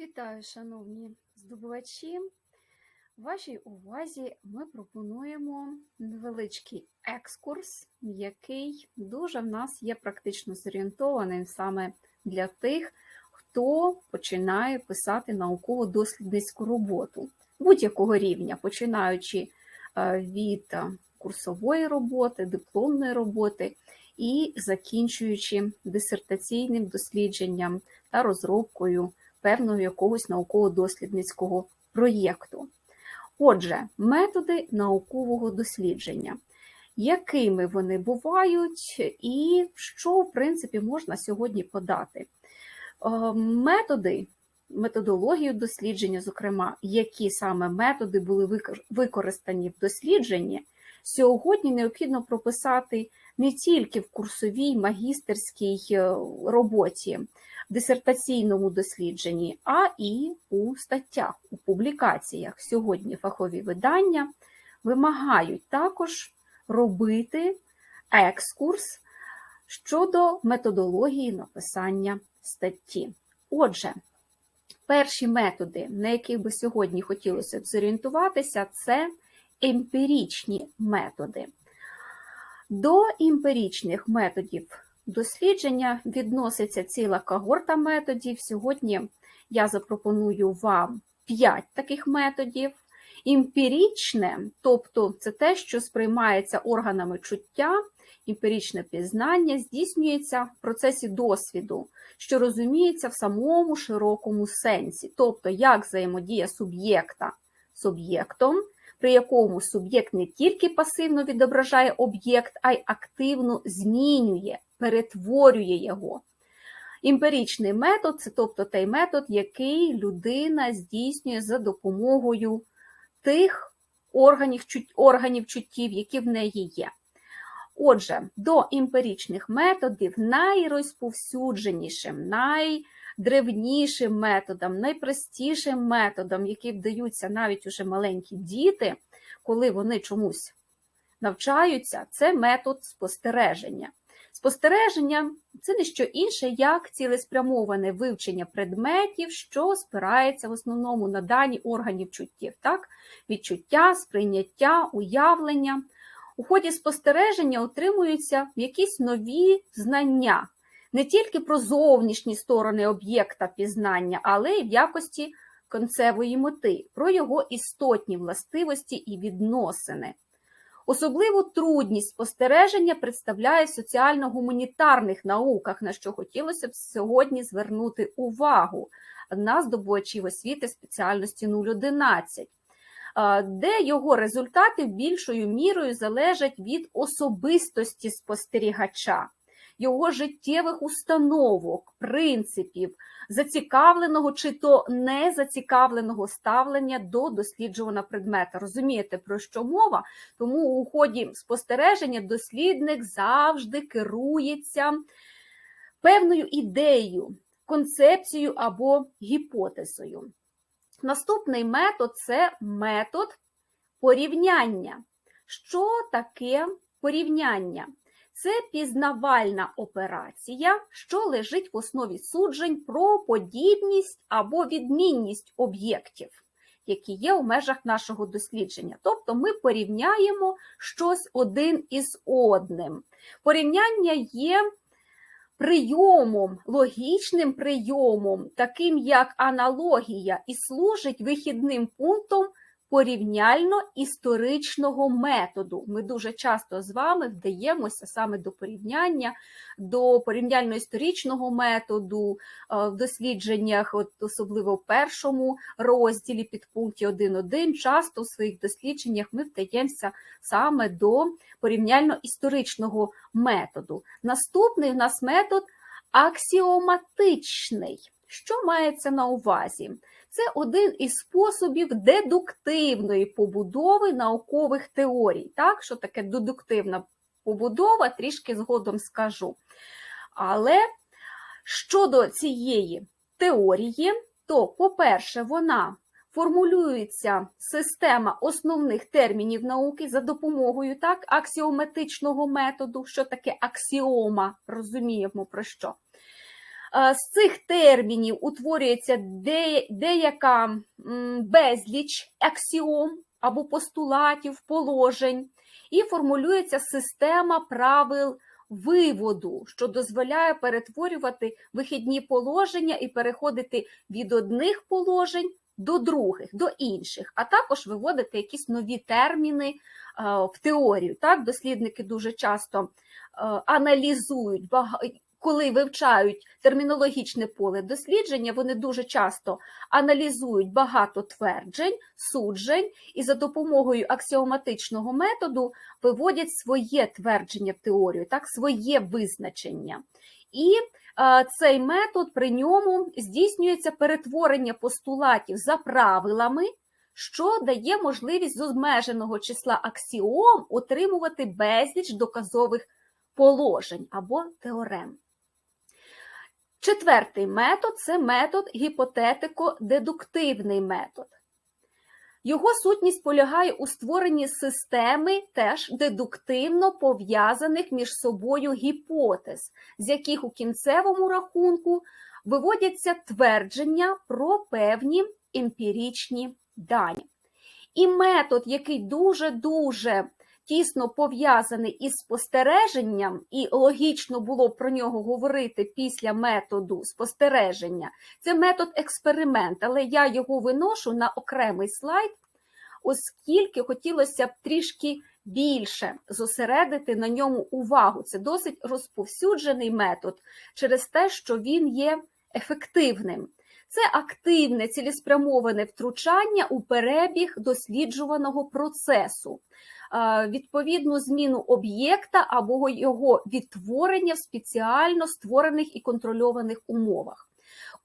Вітаю, шановні здобувачі! Вашій увазі ми пропонуємо невеличкий екскурс, який дуже в нас є практично зорієнтованим саме для тих, хто починає писати науково-дослідницьку роботу будь-якого рівня, починаючи е, від е, курсової роботи, дипломної роботи і закінчуючи дисертаційним дослідженням та розробкою певного якогось науково-дослідницького проєкту. Отже, методи наукового дослідження, якими вони бувають, і що, в принципі, можна сьогодні подати. Е, Методи, методологію дослідження, зокрема, які саме методи були використані в дослідженні, сьогодні необхідно прописати не тільки в курсовій магістерській е, роботі, дисертаційному дослідженні, а і у статтях, у публікаціях. Сьогодні фахові видання вимагають також робити екскурс щодо методології написання статті. Отже, перші методи, на яких би сьогодні хотілося б зорієнтуватися, це емпіричні методи. До емпіричних методів дослідження відноситься ціла когорта методів. Сьогодні я запропоную вам 5 таких методів. Емпірічне, тобто це те, що сприймається органами чуття, емпіричне пізнання здійснюється в процесі досвіду, що розуміється в самому широкому сенсі, тобто як взаємодія суб'єкта з об'єктом, при якому суб'єкт не тільки пасивно відображає об'єкт, а й активно змінює, перетворює його. Емпіричний метод це тобто той метод, який людина здійснює за допомогою тих органів, органів чуттів, які в неї є. Отже, до емпіричних методів найрозповсюдженішим, найдревнішим методом, найпростішим методом, які вдаються навіть уже маленькі діти, коли вони чомусь навчаються, це метод спостереження. Спостереження це не що інше, як цілеспрямоване вивчення предметів, що спирається в основному на дані органів чуттів, так? відчуття, сприйняття, уявлення. У ході спостереження отримуються якісь нові знання не тільки про зовнішні сторони об'єкта пізнання, але й в якості концевої мети, про його істотні властивості і відносини. Особливу трудність спостереження представляє в соціально-гуманітарних науках, на що хотілося б сьогодні звернути увагу на здобувачів освіти спеціальності 011, а, де його результати більшою мірою залежать від особистості спостерігача, його життєвих установок, принципів, зацікавленого чи то незацікавленого ставлення до досліджуваного предмета. Розумієте, про що мова? Тому у ході спостереження дослідник завжди керується певною ідеєю, концепцією або гіпотезою. Наступний метод це метод порівняння. Що таке порівняння? Це пізнавальна операція, що лежить в основі суджень про подібність або відмінність об'єктів, які є у межах нашого дослідження. Тобто ми порівняємо щось один із одним. Порівняння є прийомом, логічним прийомом, таким як аналогія, і служить вихідним пунктом порівняльно-історичного методу. Ми дуже часто з вами вдаємося саме до порівняння, до порівняльно-історичного методу е, в дослідженнях, от особливо в першому розділі підпункті 1.1, часто в своїх дослідженнях ми вдаємося саме до порівняльно-історичного методу. Наступний у нас метод аксіоматичний. Що мається на увазі? Це один із способів дедуктивної побудови наукових теорій. Так, що таке дедуктивна побудова, трішки згодом скажу. Але щодо цієї теорії, то, по-перше, вона формулюється система основних термінів науки за допомогою так, аксіометичного методу. Що таке аксіома? Розуміємо про що. З цих термінів утворюється де- деяка безліч аксіом або постулатів, положень, і формулюється система правил виводу, що дозволяє перетворювати вихідні положення і переходити від одних положень до других, до інших, а також виводити якісь нові терміни е, в теорію. Так, дослідники дуже часто е, аналізують коли вивчають термінологічне поле дослідження, вони дуже часто аналізують багато тверджень, суджень і за допомогою аксіоматичного методу виводять своє твердження в теорію, так, своє визначення. І цей метод при ньому здійснюється перетворення постулатів за правилами, що дає можливість з обмеженого числа аксіом отримувати безліч доказових положень або теорем. Четвертий метод це метод гіпотетико-дедуктивний метод. Його сутність полягає у створенні системи теж дедуктивно пов'язаних між собою гіпотез, з яких у кінцевому рахунку виводяться твердження про певні емпіричні дані. І метод, який дуже-дуже тісно пов'язаний із спостереженням, і логічно було про нього говорити після методу спостереження, це метод експеримент, але я його виношу на окремий слайд, оскільки хотілося б трішки більше зосередити на ньому увагу. Це досить розповсюджений метод через те, що він є ефективним. Це активне цілеспрямоване втручання у перебіг досліджуваного процесу, відповідну зміну об'єкта або його відтворення в спеціально створених і контрольованих умовах.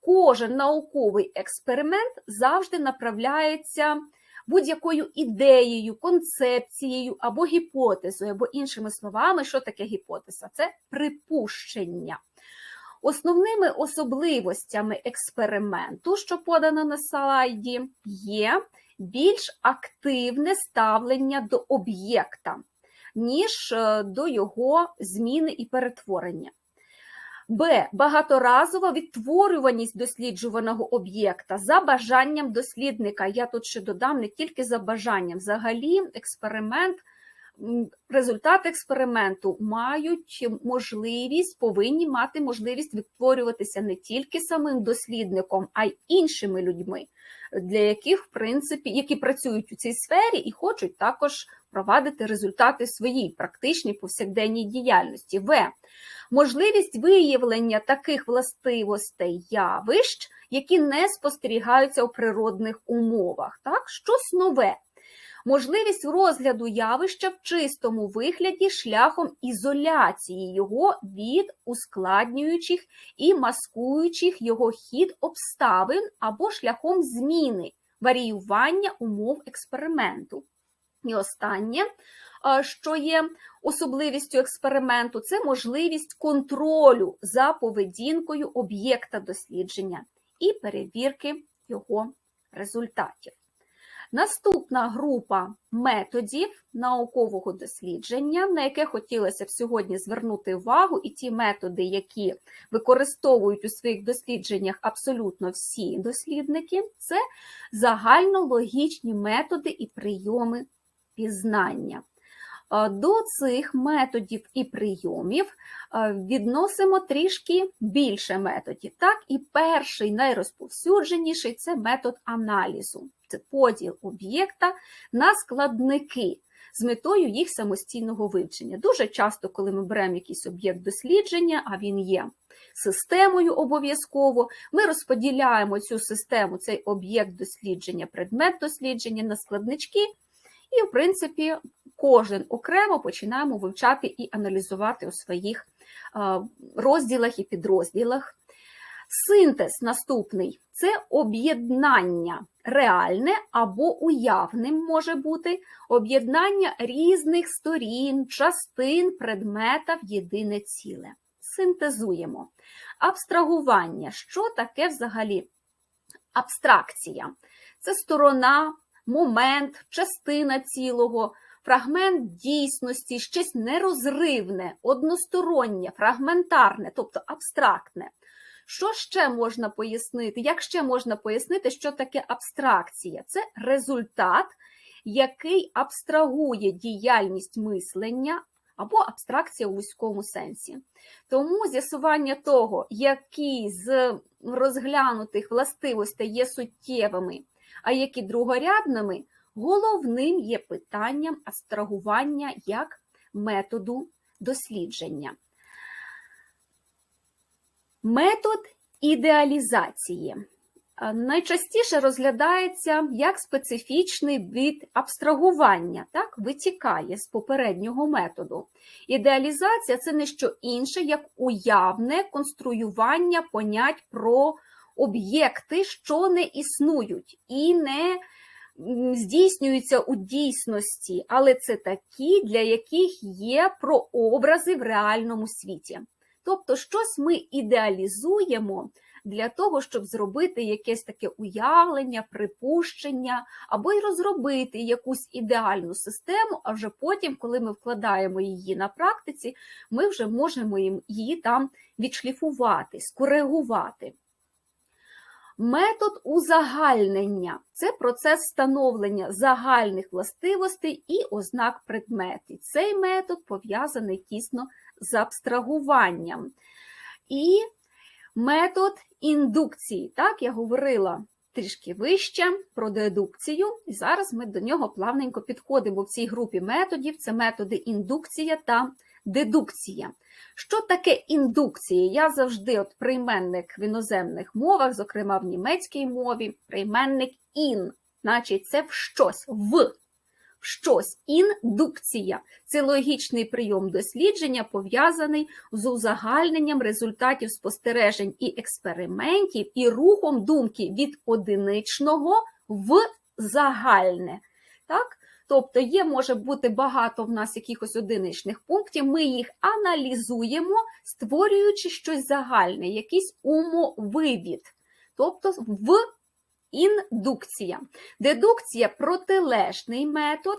Кожен науковий експеримент завжди направляється будь-якою ідеєю, концепцією або гіпотезою, або іншими словами, що таке гіпотеза? Це припущення. Основними особливостями експерименту, що подано на слайді, є більш активне ставлення до об'єкта, ніж е, до його зміни і перетворення. Б. Багаторазова відтворюваність досліджуваного об'єкта за бажанням дослідника. Я тут ще додам не тільки за бажанням. Взагалі, експеримент, результати експерименту мають можливість, повинні мати можливість відтворюватися не тільки самим дослідником, а й іншими людьми, для яких, в принципі, які працюють у цій сфері і хочуть також провадити результати своїй практичній повсякденній діяльності. В. Можливість виявлення таких властивостей явищ, які не спостерігаються у природних умовах. Так? Щось нове. Можливість розгляду явища в чистому вигляді шляхом ізоляції його від ускладнюючих і маскуючих його хід обставин або шляхом зміни, варіювання умов експерименту. І останнє, що є особливістю експерименту, це можливість контролю за поведінкою об'єкта дослідження і перевірки його результатів. Наступна група методів наукового дослідження, на яке хотілося б сьогодні звернути увагу, і ті методи, які використовують у своїх дослідженнях абсолютно всі дослідники, це загальнологічні методи і прийоми пізнання. Е, До цих методів і прийомів е, відносимо трішки більше методів. Так, і перший найрозповсюдженіший це метод аналізу. Поділ об'єкта на складники з метою їх самостійного вивчення. Дуже часто, коли ми беремо якийсь об'єкт дослідження, а він є системою обов'язково, ми розподіляємо цю систему, цей об'єкт дослідження, предмет дослідження на складнички. І, в принципі, кожен окремо починаємо вивчати і аналізувати у своїх розділах і підрозділах. Синтез наступний це об'єднання реальне або уявним може бути об'єднання різних сторін, частин предмета в єдине ціле. Синтезуємо. Абстрагування. Що таке взагалі абстракція? Це сторона момент, частина цілого, фрагмент дійсності, щось нерозривне, одностороннє, фрагментарне, тобто абстрактне. Що ще можна пояснити? Як ще можна пояснити, що таке абстракція? Це результат, який абстрагує діяльність мислення або абстракція у вузькому сенсі. Тому з'ясування того, які з розглянутих властивостей є суттєвими, а які другорядними, головним є питанням абстрагування як методу дослідження. Метод ідеалізації е, найчастіше розглядається як специфічний від абстрагування, так, витікає з попереднього методу. Ідеалізація це не що інше, як уявне конструювання понять про об'єкти, що не існують і не здійснюються у дійсності, але це такі, для яких є прообрази в реальному світі. Тобто, щось ми ідеалізуємо для того, щоб зробити якесь таке уявлення, припущення, або й розробити якусь ідеальну систему, а вже потім, коли ми вкладаємо її на практиці, ми вже можемо її там відшліфувати, скоригувати. Метод узагальнення це процес встановлення загальних властивостей і ознак предметів. Цей метод пов'язаний тісно з абстрагуванням. І метод індукції. Так, я говорила трішки вище про дедукцію, і зараз ми до нього плавненько підходимо в цій групі методів. Це методи індукція та дедукція. Що таке індукція? Я завжди от прийменник в іноземних мовах, зокрема в німецькій мові, прийменник ін, значить це в щось, в щось. Індукція це логічний прийом дослідження, пов'язаний з узагальненням результатів спостережень і експериментів і рухом думки від одиничного в загальне. Так? Тобто є, може бути багато в нас якихось одиничних пунктів, ми їх аналізуємо, створюючи щось загальне, якийсь умовивід. Тобто в індукція. Дедукція протилежний метод.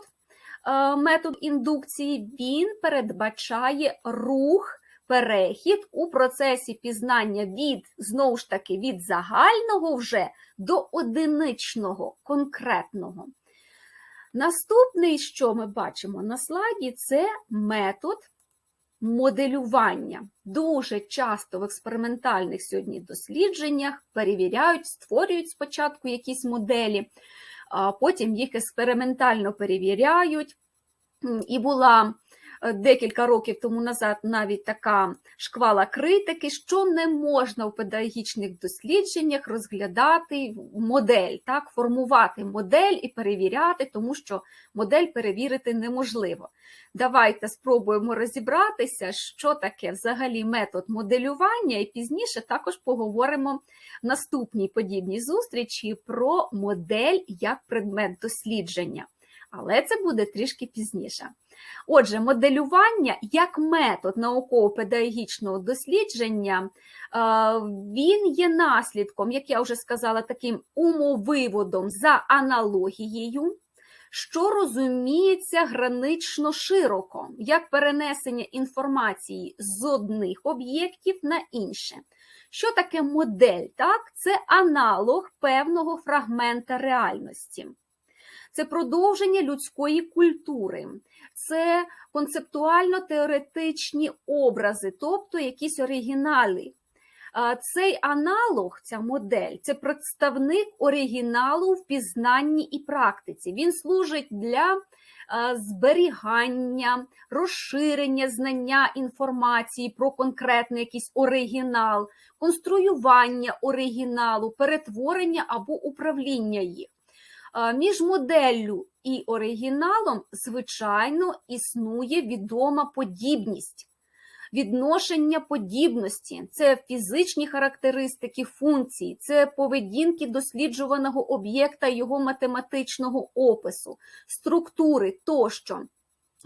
Е, Метод індукції він передбачає рух, перехід у процесі пізнання від, знову ж таки, від загального вже до одиничного, конкретного. Наступний, що ми бачимо на слайді, це метод моделювання. Дуже часто в експериментальних сьогодні дослідженнях перевіряють, створюють спочатку якісь моделі, а потім їх експериментально перевіряють. І була декілька років тому назад навіть така шквала критики, що не можна в педагогічних дослідженнях розглядати модель, так, формувати модель і перевіряти, тому що модель перевірити неможливо. Давайте спробуємо розібратися, що таке взагалі метод моделювання, і пізніше також поговоримо в наступній подібній зустрічі про модель як предмет дослідження. Але це буде трішки пізніше. Отже, моделювання як метод науково-педагогічного дослідження, е, він є наслідком, як я вже сказала, таким умовиводом за аналогією, що розуміється гранично широко, як перенесення інформації з одних об'єктів на інше. Що таке модель? Так? Це аналог певного фрагмента реальності. Це продовження людської культури, це концептуально-теоретичні образи, тобто якісь оригінали. Цей аналог, ця модель, це представник оригіналу в пізнанні і практиці. Він служить для зберігання, розширення знання інформації про конкретний якийсь оригінал, конструювання оригіналу, перетворення або управління їх. Між моделлю і оригіналом, звичайно, існує відома подібність. Відношення подібності, це фізичні характеристики функції, це поведінки досліджуваного об'єкта його математичного опису, структури тощо.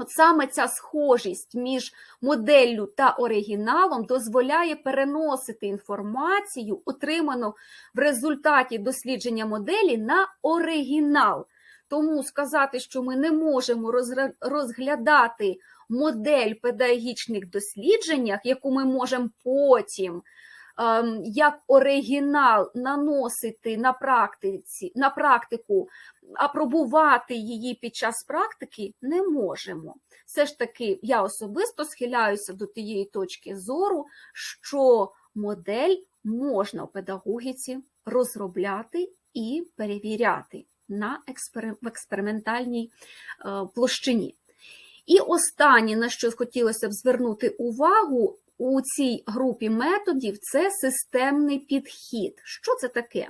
От саме ця схожість між моделлю та оригіналом дозволяє переносити інформацію, отриману в результаті дослідження моделі, на оригінал. Тому сказати, що ми не можемо розглядати модель педагогічних дослідженнях, яку ми можемо потім як оригінал наносити на практиці, на практику, апробувати її під час практики не можемо. Все ж таки, я особисто схиляюся до тієї точки зору, що модель можна в педагогіці розробляти і перевіряти на експери... в експериментальній е, площині. І останнє, на що хотілося б звернути увагу у цій групі методів, це системний підхід. Що це таке?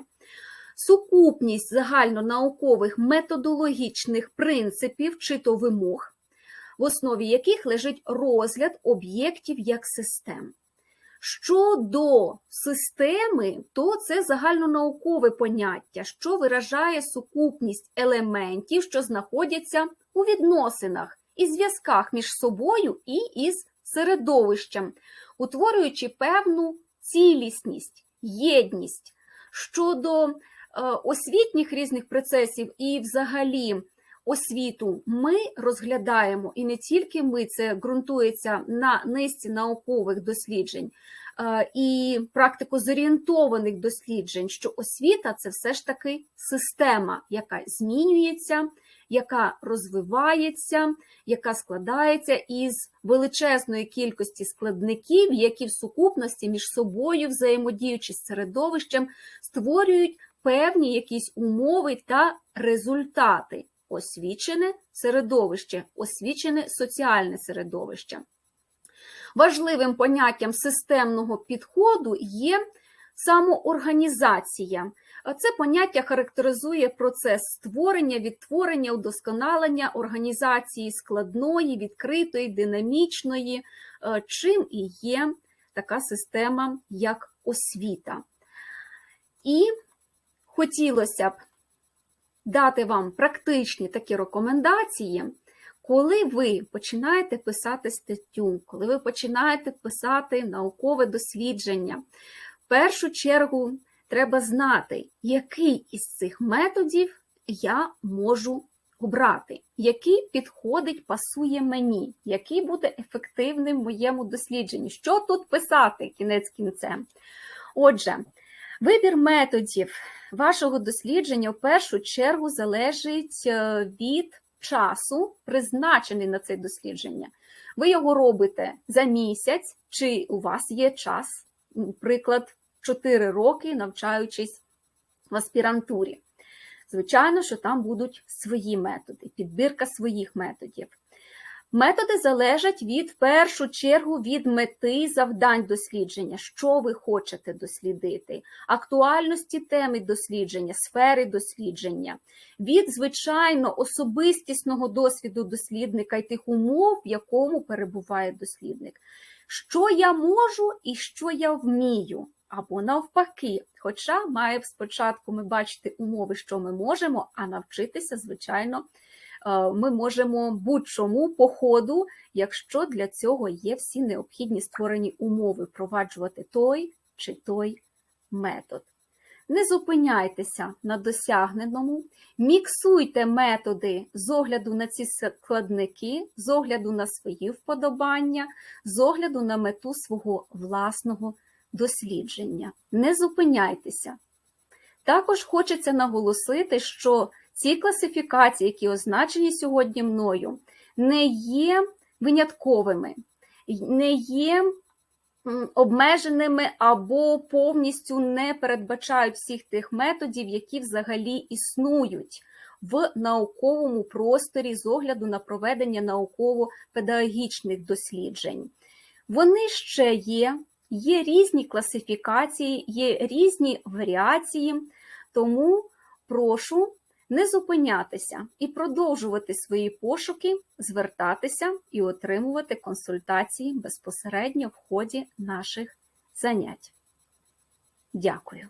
Сукупність загальнонаукових методологічних принципів чи то вимог, в основі яких лежить розгляд об'єктів як систем. Щодо системи, то це загальнонаукове поняття, що виражає сукупність елементів, що знаходяться у відносинах і зв'язках між собою і із середовищем, утворюючи певну цілісність, єдність. Щодо е, освітніх різних процесів і взагалі освіту ми розглядаємо, і не тільки ми, це ґрунтується на низці наукових досліджень е, і практико-зорієнтованих досліджень, що освіта це все ж таки система, яка змінюється, яка розвивається, яка складається із величезної кількості складників, які в сукупності між собою, взаємодіючи з середовищем, створюють певні якісь умови та результати освічене середовище, освічене соціальне середовище. Важливим поняттям системного підходу є самоорганізація. Це поняття характеризує процес створення, відтворення, удосконалення організації складної, відкритої, динамічної, е, чим і є така система, як освіта. І хотілося б дати вам практичні такі рекомендації, коли ви починаєте писати статтю, коли ви починаєте писати наукове дослідження, в першу чергу треба знати, який із цих методів я можу обрати, який підходить, пасує мені, який буде ефективним в моєму дослідженні. Що тут писати кінець кінцем? Отже, вибір методів вашого дослідження в першу чергу залежить е, від часу, призначений на це дослідження. Ви його робите за місяць, чи у вас є час, наприклад, 4 роки навчаючись в аспірантурі. Звичайно, що там будуть свої методи, підбірка своїх методів. Методи залежать від в першу чергу від мети завдань дослідження, що ви хочете дослідити, актуальності теми дослідження, сфери дослідження, від, звичайно, особистісного досвіду дослідника і тих умов, в якому перебуває дослідник. Що я можу і що я вмію, або навпаки. Хоча має спочатку ми бачити умови, що ми можемо, а навчитися, звичайно. Е, ми можемо будь-чому по ходу, якщо для цього є всі необхідні створені умови, впроваджувати той чи той метод. Не зупиняйтеся на досягненому, міксуйте методи з огляду на ці складники, з огляду на свої вподобання, з огляду на мету свого власного дослідження. Не зупиняйтеся. Також хочеться наголосити, що ці класифікації, які означені сьогодні мною, не є винятковими, не є обмеженими або повністю не передбачають всіх тих методів, які взагалі існують в науковому просторі з огляду на проведення науково-педагогічних досліджень. Вони ще є, є різні класифікації, є різні варіації, тому прошу не зупинятися і продовжувати свої пошуки, звертатися і отримувати консультації безпосередньо в ході наших занять. Дякую.